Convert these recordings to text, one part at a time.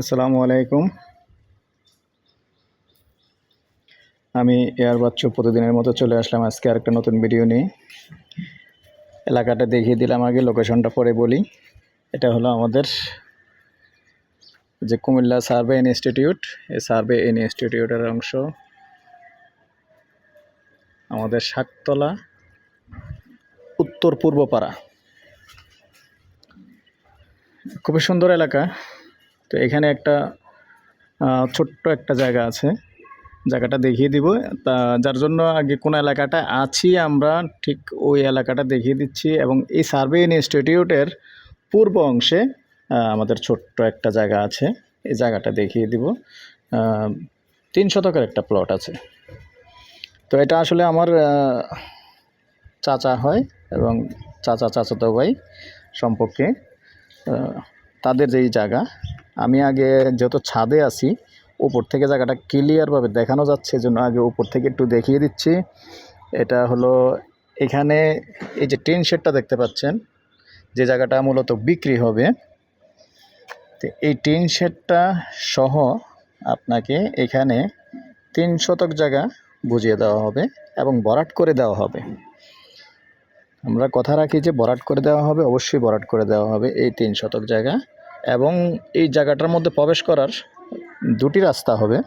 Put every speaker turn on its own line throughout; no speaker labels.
আসসালামু আলাইকুম। আমি এয়ার বাচ্চু প্রতিদিনের মতো চলে আসলাম আজকে আরেকটা নতুন ভিডিও নিয়ে। এলাকাটা দেখিয়ে দিলাম আগে, লোকেশনটা পরে বলি। এটা হলো আমাদের যে কুমিল্লা সার্ভে ইনস্টিটিউট। এই সার্ভে ইনস্টিটিউটের অংশ আমাদের শাকতলা উত্তর পূর্ব পাড়া খুবই সুন্দর এলাকা। তো এখানে একটা ছোট্ট একটা জায়গা আছে। জায়গাটা দেখিয়ে দিব। তা যার জন্য আগে কোন এলাকাটা আছি আমরা, ঠিক ওই এলাকাটা দেখিয়ে দিচ্ছি এবং এই সার্ভে ইনস্টিটিউটের পূর্ব অংশে আমাদের ছোট্ট একটা জায়গা আছে। এই জায়গাটা দেখিয়ে দিব। তিন শতকের একটা প্লট আছে। তো এটা আসলে আমার চাচা হয় এবং চাচা চাচাতো ভাই সম্পর্কে তাদের যেই জায়গা আমি আগে যেহেতু ছাদে আছি, উপর থেকে জায়গাটা ক্লিয়ারভাবে দেখানো যাচ্ছে জন্য আগে উপর থেকে একটু দেখিয়ে দিচ্ছি। এটা হলো এখানে এই যে টিন শেডটা দেখতে পাচ্ছেন, যে জায়গাটা মূলত বিক্রি হবে। তো এই টিন শেডটা সহ আপনাকে এখানে তিন শতক জায়গা বুঝিয়ে দেওয়া হবে এবং বরাট করে দেওয়া হবে। আমরা কথা রাখি যে বরাট করে দেওয়া হবে, অবশ্যই বরাট করে দেওয়া হবে এই তিন শতক জায়গা। এবং এই জায়গাটার মধ্যে প্রবেশ করার দুটি রাস্তা হবে।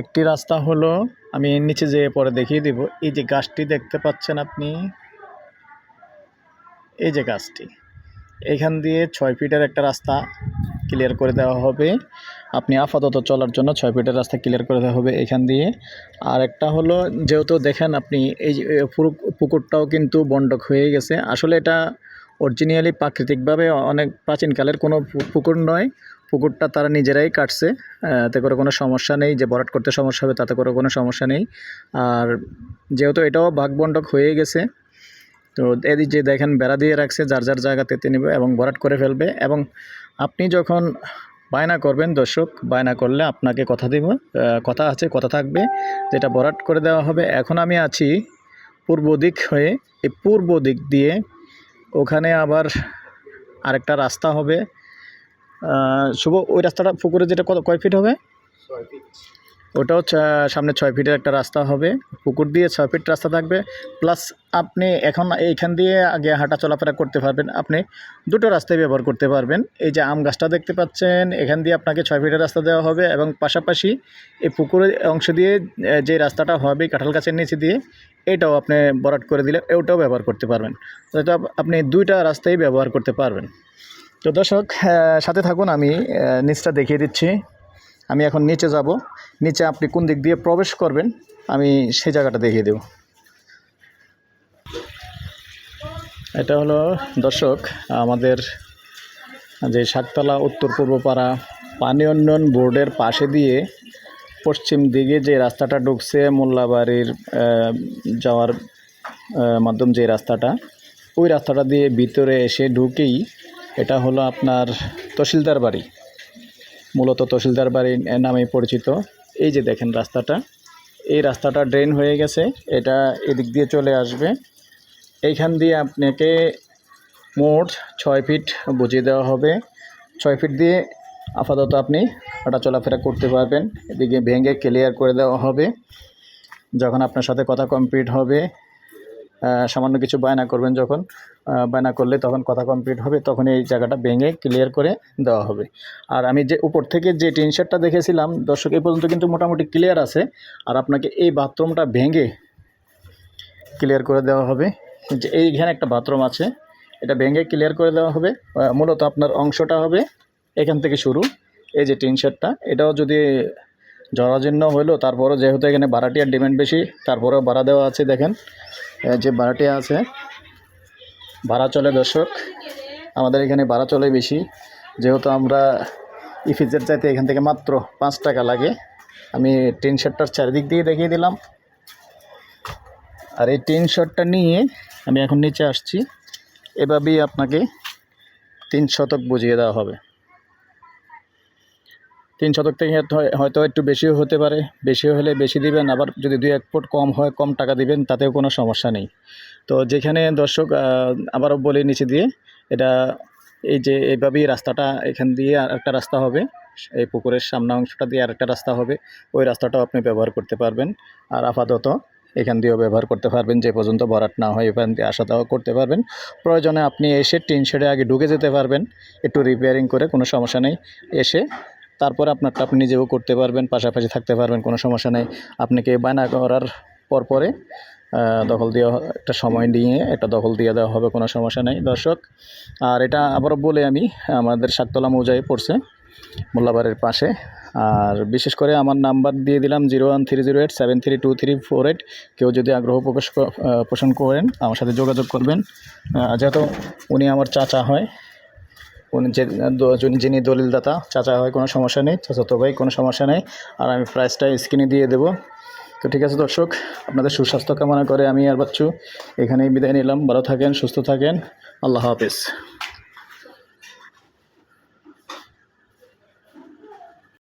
একটি রাস্তা হলো, আমি নিচে যেয়ে পরে দেখিয়ে দিব, এই যে গাছটি দেখতে পাচ্ছেন আপনি, এই যে গাছটি এইখান দিয়ে ছয় ফিটের একটা রাস্তা ক্লিয়ার করে দেওয়া হবে। আপনি আপাতত চলার জন্য ছয় ফিটের রাস্তা ক্লিয়ার করে দেওয়া হবে এখান দিয়ে। আর একটা হলো, যেহেতু দেখেন আপনি, এই পুকুরটাও কিন্তু বন্ডক হয়ে গেছে। আসলে এটা অরিজিনালি প্রাকৃতিকভাবে অনেক প্রাচীনকালের কোনো পুকুর নয়। পুকুরটা তারা নিজেরাই কাটছে। এতে করে কোনো সমস্যা নেই। যে ভরাট করতে সমস্যা হবে, তাতে করে কোনো সমস্যা নেই। আর যেহেতু এটাও ভাগ বন্ডক হয়ে গেছে, তো এদিক যে দেখেন বেড়া দিয়ে রাখছে, যার যার জায়গাতে তিনি এবং ভরাট করে ফেলবে। এবং আপনি যখন বায়না করবেন দর্শক, বায়না করলে আপনাকে কথা দিব কথা আছে, কথা থাকবে। যেটা ভরাট করে দেওয়া হবে, এখন আমি আছি পূর্ব দিক হয়ে। এই পূর্ব দিক দিয়ে ওখানে আবার আরেকটা রাস্তা হবে। শুভ ওই রাস্তাটা পুকুরে যেটা কত কয় ফিট হবে? ওটাও সামনে ছয় ফিটের একটা রাস্তা হবে। পুকুর দিয়ে ছয় ফিট রাস্তা থাকবে। প্লাস আপনি এখন এইখান দিয়ে আগে হাঁটা চলাফেরা করতে পারবেন। আপনি দুটো রাস্তায় ব্যবহার করতে পারবেন। এই যে আম গাছটা দেখতে পাচ্ছেন এখান দিয়ে আপনাকে ছয় ফিটের রাস্তা দেওয়া হবে এবং পাশাপাশি এই পুকুরের অংশ দিয়ে যে রাস্তাটা হবে কাঁঠাল গাছের নিচে দিয়ে এটাও আপনি বরাট করে দিলে ওটাও ব্যবহার করতে পারবেন। তো আপ- আপনি দুইটা রাস্তায় ব্যবহার করতে পারবেন। তো দর্শক সাথে থাকুন, আমি নিচটা দেখিয়ে দিচ্ছি। আমি এখন নিচে যাব। নিচে আপনি কোন দিক দিয়ে প্রবেশ করবেন, আমি সেই জায়গাটা দেখিয়ে দেব। এটা হলো, দর্শক, আমাদের যে শাকতলা উত্তর পূর্ব পাড়া পানি উন্নয়ন বোর্ডের পাশে দিয়ে পশ্চিম দিকে যে রাস্তাটা ঢুকছে, মোল্লাবাড়ির যাওয়ার মাধ্যম যে রাস্তাটা, ওই রাস্তাটা দিয়ে ভিতরে এসে ঢুকেই এটা হলো আপনার তহসিলদার বাড়ি। মূলত তহসিলদার বাড়ি নামে পরিচিত। এই যে দেখেন রাস্তাটা, এই রাস্তাটা ড্রেন হয়ে গেছে, এটা এদিক দিয়ে চলে আসবে। এইখান দিয়ে আপনাকে মোট ছয় ফিট বুঝিয়ে দেওয়া হবে। ছয় ফিট দিয়ে আপাতত আপনি হাঁটা চলাফেরা করতে পারবেন। এদিকে ভেঙে ক্লিয়ার করে দেওয়া হবে। যখন আপনার সাথে কথা কমপ্লিট হবে সামান্য কিছু বায়না করবেন যখন। বায়না করলে তখন কথা কমপ্লিট হবে তখন এই জায়গাটা ভেঙে ক্লিয়ার করে দেওয়া হবে। আর আমি যে উপর থেকে যে টিন শেডটা দেখেছিলাম, দর্শক এই পর্যন্ত কিন্তু মোটামুটি ক্লিয়ার আছে। আর আপনাকে এই বাথরুমটা ভেঙে ক্লিয়ার করে দেওয়া হবে। যে এইখানে একটা বাথরুম আছে, এটা ভেঙে ক্লিয়ার করে দেওয়া হবে। মূলত আপনার অংশটা হবে এখান থেকে শুরু। এই যে টিন শেডটা, এটাও যদি জরাজীর্ণ হইল, তারপরও যেহেতু এখানে ভাড়াটিয়ার ডিমান্ড বেশি, তারপরেও ভাড়া দেওয়া আছে দেখেন। যে ভাড়াটিয়া আছে, ভাড়া চলে দর্শক, আমাদের এখানে ভাড়া চলে বেশি। যেহেতু আমরা ইফিজের চাইতে এখান থেকে মাত্র পাঁচ টাকা লাগে, আমি টিন শেডটার চারিদিক দিয়ে দেখিয়ে দিলাম। আর এই টিন শেডটা নিয়ে আমি এখন নিচে আসছি। এভাবেই আপনাকে তিন শতক বুঝিয়ে দেওয়া হবে। তিন শতক থেকে হয়তো- একটু বেশিও হতে পারে। বেশি হলে বেশি দিবেন। আবার যদি দুই এক ফুট কম হয়, কম টাকা দিবেন, তাতেও কোনো সমস্যা নেই। তো যেখানে দর্শক আবারও বলি নিচে দিয়ে, এটা এই যে এইভাবেই রাস্তাটা, এখান দিয়ে আর একটা রাস্তা হবে। এই পুকুরের সামনে অংশটা দিয়ে আরেকটা রাস্তা হবে। ওই রাস্তাটাও আপনি ব্যবহার করতে পারবেন। আর আপাতত এখান দিয়েও ব্যবহার করতে পারবেন। যে পর্যন্ত ভরাট না হয়, এখান দিয়ে আসা যাওয়া করতে পারবেন। প্রয়োজনে আপনি এসে টিন শেডে আগে ঢুকে যেতে পারবেন। একটু রিপেয়ারিং করে কোনো সমস্যা নেই। এসে তারপর আপনারটা আপনি নিজেও করতে পারবেন, পাশাপাশি থাকতে পারবেন, কোনো সমস্যা নেই। আপনাকে বায়না করার পর পরে দখল দেওয়া একটা সময় নিয়ে একটা দখল দিয়ে দেওয়া হবে, কোনো সমস্যা নেই। দর্শক, আর এটা আবারও বলে আমি, আমাদের শাকতলা মৌজায় পড়ছে, মোল্লাবাড়ির পাশে। আর বিশেষ করে আমার নাম্বার দিয়ে দিলাম zero one three zero eight, seven three two three four eight. কেউ যদি আগ্রহ প্রকাশ পোষণ করেন, আমার সাথে যোগাযোগ করবেন। যেহেতু উনি আমার চাচা হয় উনি যে যিনি- দলিলদাতা, চাচা হয়, কোনো সমস্যা নেই চাচাতো ভাই, কোনো সমস্যা নেই। আর আমি প্রাইসটা স্ক্রিনে দিয়ে দেবো। তো ঠিক আছে দর্শক, আপনাদের সুস্বাস্থ্য কামনা করে আমি আর বাচ্চু এখানেই বিদায় নিলাম। ভালো থাকেন, সুস্থ থাকেন। আল্লাহ হাফিজ।